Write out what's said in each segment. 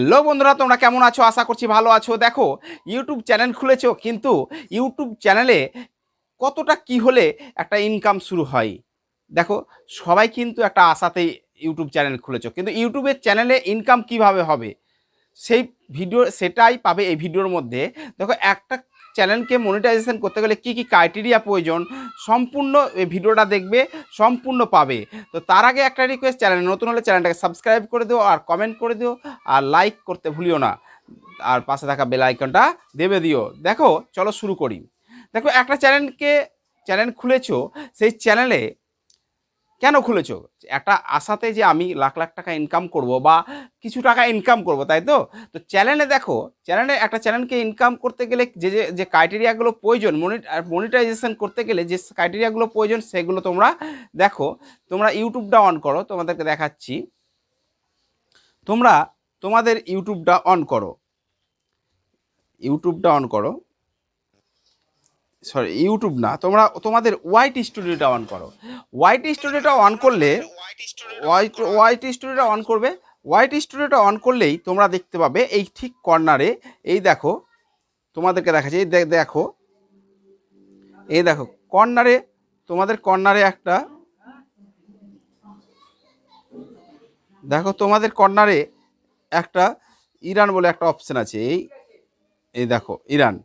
Hello বন্ধুরা, তোমরা কেমন আছো? আশা করছি ভালো আছো। দেখো ইউটিউব চ্যানেল খুলেছো, কিন্তু ইউটিউব চ্যানেলে কতটা কি হলে একটা ইনকাম শুরু হয়? দেখো, সবাই কিন্তু একটা আশাতেই ইউটিউব চ্যানেল খুলেছো, কিন্তু ইউটিউবের চ্যানেলে ইনকাম কীভাবে হবে? সেই ভিডিও সেটাই পাবে এই ভিডিওর মধ্যে। দেখো, একটা চ্যানেলকে মনিটাইজেশন করতে গেলে কি কি ক্রাইটেরিয়া প্রয়োজন, সম্পূর্ণ ভিডিওটা দেখবে, সম্পূর্ণ পাবে। তো তার আগে একটা রিকোয়েস্ট চ্যানেল নতুন হলে চ্যানেলটাকে সাবস্ক্রাইব করে দিও আর কমেন্ট করে দিও আর লাইক করতে ভুলিও না। আর পাশে থাকা বেল আইকনটা দেবে দিও। দেখো, চলো শুরু করি। দেখো, একটা চ্যানেলকে, চ্যানেল খুলেছো, সেই চ্যানেলে কেন খুলেছো? একটা আশাতে যে আমি লাখ লাখ টাকা ইনকাম করব বা কিছু টাকা ইনকাম করব, তাই তো? তো চ্যানেলে দেখো চ্যানেলে একটা চ্যানেলকে ইনকাম করতে গেলে যে যে যে ক্রাইটেরিয়াগুলো প্রয়োজন মনিটাইজেশন করতে গেলে যে ক্রাইটেরিয়াগুলো প্রয়োজন, সেগুলো তোমরা দেখো। তোমরা ইউটিউবটা অন করো, তোমাদেরকে দেখাচ্ছি। তোমরা তোমাদের ইউটিউবটা অন করো। ইউটিউবটা অন করো। সরি ইউটিউব না, তোমরা, তোমাদের ওয়াইট স্টুডিওটা অন করো। ওয়াইট স্টুডিওটা অন করলে হোয়াইট হোয়াইট স্টুডিওটা অন করবে। হোয়াইট স্টুডিওটা অন করলেই তোমরা দেখতে পাবে এই ঠিক কর্নারে এই দেখো, তোমাদেরকে দেখাচ্ছি, এই দেখো এই দেখো কর্নারে তোমাদের কর্নারে একটা, দেখো, তোমাদের কর্নারে একটা ইরান বলে একটা অপশন আছে, এই এই দেখো, ইরান।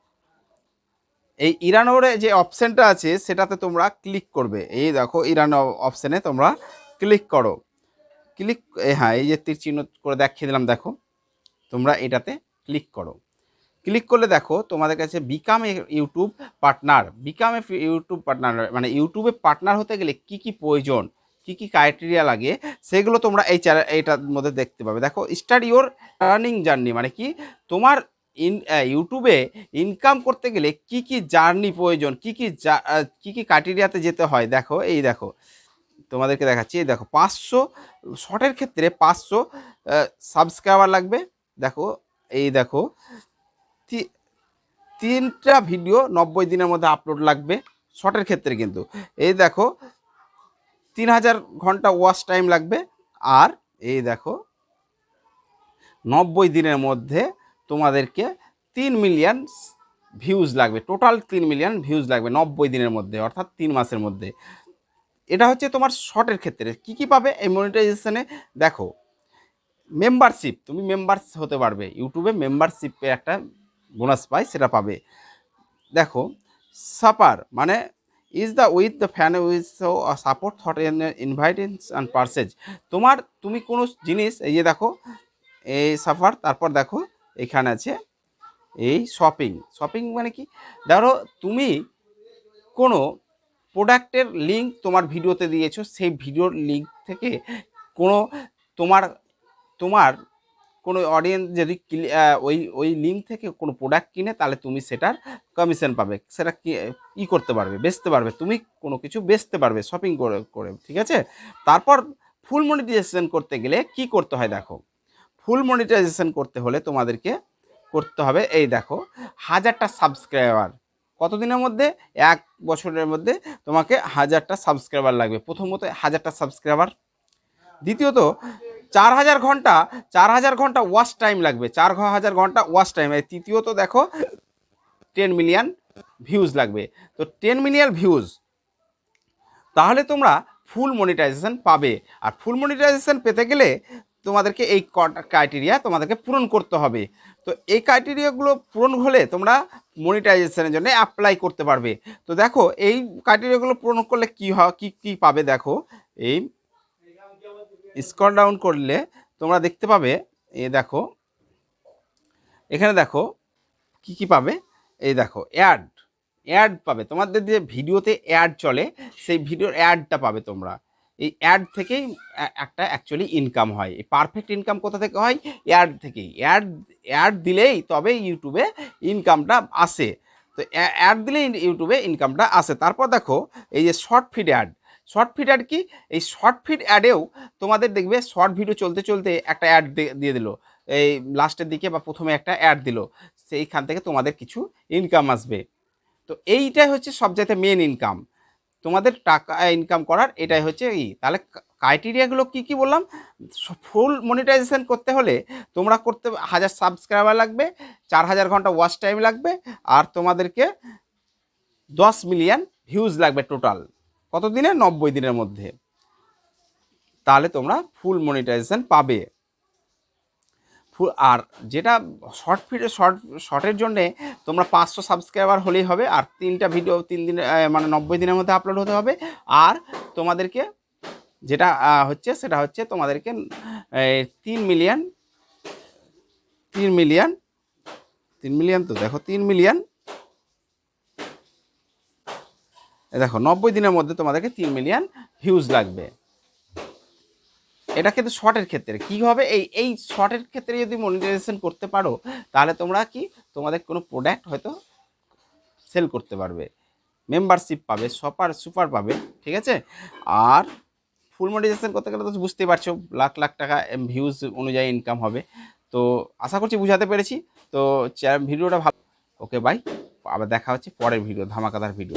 এই ইরানোর যে অপশানটা আছে, সেটাতে তোমরা ক্লিক করবে। এই দেখো, ইরান অপশানে তোমরা ক্লিক করো। ক্লিক হ্যাঁ এই যে তীর চিহ্ন করে দেখিয়ে দিলাম, দেখো। তোমরা এটাতে ক্লিক করো। ক্লিক করলে দেখো, তোমাদের কাছে become YouTube partner become YouTube partner মানে ইউটিউবে পার্টনার হতে গেলে কি কি প্রয়োজন, কি কি ক্রাইটেরিয়া লাগে, সেগুলো তোমরা এই চ্যানেল এইটার মধ্যে দেখতে পাবে। দেখো স্টার্ট ইওর আর্নিং জার্নি মানে কি, তোমার ইন ইউটিউবে ইনকাম করতে গেলে কি কি জার্নি প্রয়োজন, কি কি কি কি ক্রাইটেরিয়াতে যেতে হয়? দেখো, এই দেখো, তোমাদেরকে দেখাচ্ছি, এই দেখো, পাঁচশো শর্টের ক্ষেত্রে পাঁচশো সাবস্ক্রাইবার লাগবে। দেখো, এই দেখো তিনটা ভিডিও নব্বই দিনের মধ্যে আপলোড লাগবে শর্টের ক্ষেত্রে কিন্তু। এই দেখো, তিন হাজার ঘণ্টা ওয়াচ টাইম লাগবে, আর এই দেখো, নব্বই দিনের মধ্যে তোমাদেরকে তিন মিলিয়ন ভিউজ লাগবে। টোটাল তিন মিলিয়ন ভিউজ লাগবে নব্বই দিনের মধ্যে, অর্থাৎ তিন মাসের মধ্যে। এটা হচ্ছে তোমার শর্টের ক্ষেত্রে। কি কি পাবে এই মনিটাইজেশনে দেখো মেম্বারশিপ তুমি মেম্বার হতে পারবে। ইউটিউবে মেম্বারশিপের একটা বোনাস পাই সেটা পাবে। দেখো সাপার মানে is the with the fan with support thought ইনভাইটেন্স and purchase তোমার, তুমি কোনো জিনিস, এই যে দেখো, এই সাফার তারপর দেখো এখানে আছে এই শপিং শপিং মানে কি? ধরো তুমি কোনো প্রোডাক্টের লিঙ্ক তোমার ভিডিওতে দিয়েছ, সেই ভিডিওর লিঙ্ক থেকে কোনো তোমার তোমার কোনো অডিয়েন্স যদি ওই ওই লিঙ্ক থেকে কোনো প্রোডাক্ট কিনে, তাহলে তুমি সেটার কমিশন পাবে। সেটা কি করতে পারবে, বেচতে পারবে। তুমি কোনো কিছু বেচতে পারবে শপিং করে করে, ঠিক আছে? তারপর ফুল মনিটাইজেশন করতে গেলে কি করতে হয় দেখো ফুল মনিটাইজেশন করতে হলে তোমাদেরকে করতে হবে। এই দেখো, হাজারটা সাবস্ক্রাইবার কতদিনের মধ্যে? এক বছরের মধ্যে তোমাকে হাজারটা সাবস্ক্রাইবার লাগবে। প্রথমত হাজারটা সাবস্ক্রাইবার দ্বিতীয়ত, চার হাজার ঘণ্টা, চার হাজার ঘণ্টা ওয়াচ টাইম লাগবে। চার হাজার ঘণ্টা ওয়াচ টাইম তৃতীয়ত দেখো টেন মিলিয়ন ভিউজ লাগবে। তো টেন মিলিয়ন ভিউজ তাহলে তোমরা ফুল মনিটাইজেশন পাবে। আর ফুল মনিটাইজেশন পেতে গেলে তোমাদেরকে এই ক্রাইটেরিয়া তোমাদেরকে পূরণ করতে হবে। তো এই ক্রাইটেরিয়াগুলো পূরণ হলে তোমরা মনিটাইজেশনের জন্য অ্যাপ্লাই করতে পারবে। তো দেখো, এই ক্রাইটেরিয়াগুলো পূরণ করলে কি হয়, কি কি পাবে দেখো, এই স্কল ডাউন করলে তোমরা দেখতে পাবে এ দেখো, এখানে দেখো, কি কি পাবে, এই দেখো অ্যাড অ্যাড পাবে। তোমাদের যে ভিডিওতে অ্যাড চলে, সেই ভিডিওর অ্যাডটা পাবে তোমরা। এই অ্যাড থেকেই একটা অ্যাকচুয়ালি ইনকাম হয়। এই পারফেক্ট ইনকাম কোথা থেকে হয়? অ্যাড থেকেই। অ্যাড অ্যাড দিলেই তবে ইউটিউবে ইনকামটা আসে। তো অ্যাড দিলেই ইউটিউবে ইনকামটা আসে। তারপর দেখো, এই যে short feed ad short feed ad কি? এই শর্ট ফিড অ্যাডেও তোমাদের দেখবে শর্ট ভিডিও চলতে চলতে একটা অ্যাড দিয়ে দিল। এই লাস্টের দিকে বা প্রথমে একটা অ্যাড দিল। সেইখান থেকে তোমাদের কিছু ইনকাম আসবে। তো এইটাই হচ্ছে সবচাইতে মেন ইনকাম তোমাদের টাকা ইনকাম করার, এটাই হচ্ছে ই। তাহলে ক্রাইটেরিয়াগুলো কি কি বললাম? ফুল মনিটাইজেশন করতে হলে তোমরা করতে, হাজার সাবস্ক্রাইবার লাগবে, চার হাজার ঘণ্টা ওয়াচ টাইম লাগবে, আর তোমাদেরকে দশ মিলিয়ন ভিউজ লাগবে টোটাল কত দিনে নব্বই দিনের মধ্যে। তাহলে তোমরা ফুল মনিটাইজেশন পাবে। আর যেটা শর্ট ভিডিও শর্ট শর্টের জন্যে তোমরা পাঁচশো সাবস্ক্রাইবার হলেই হবে আর তিনটা ভিডিও তিন দিনে মানে নব্বই দিনের মধ্যে আপলোড হতে হবে। আর তোমাদেরকে যেটা হচ্ছে সেটা হচ্ছে তোমাদেরকে তিন মিলিয়ন তিন মিলিয়ন তিন মিলিয়ন তো দেখো, তিন মিলিয়ন দেখো, নব্বই দিনের মধ্যে তোমাদেরকে তিন মিলিয়ন ভিউজ লাগবে। এটা কিন্তু শর্টের ক্ষেত্রে। কী হবে? এই এই শর্টের ক্ষেত্রে যদি মনিটাইজেশন করতে পারো, তাহলে তোমরা কি? তোমাদের কোনো প্রোডাক্ট হয়তো সেল করতে পারবে। মেম্বারশিপ পাবে সপার সুপার পাবে, ঠিক আছে? আর ফুল মনিটাইজেশন করতে গেলে তো বুঝতেই পারছ, লাখ লাখ টাকা ভিউজ অনুযায়ী ইনকাম হবে। তো আশা করছি বুঝাতে পেরেছি। তো ভিডিওটা ভালো ওকে বাই আবার দেখা হচ্ছে পরের ভিডিও ধামাকাদার ভিডিও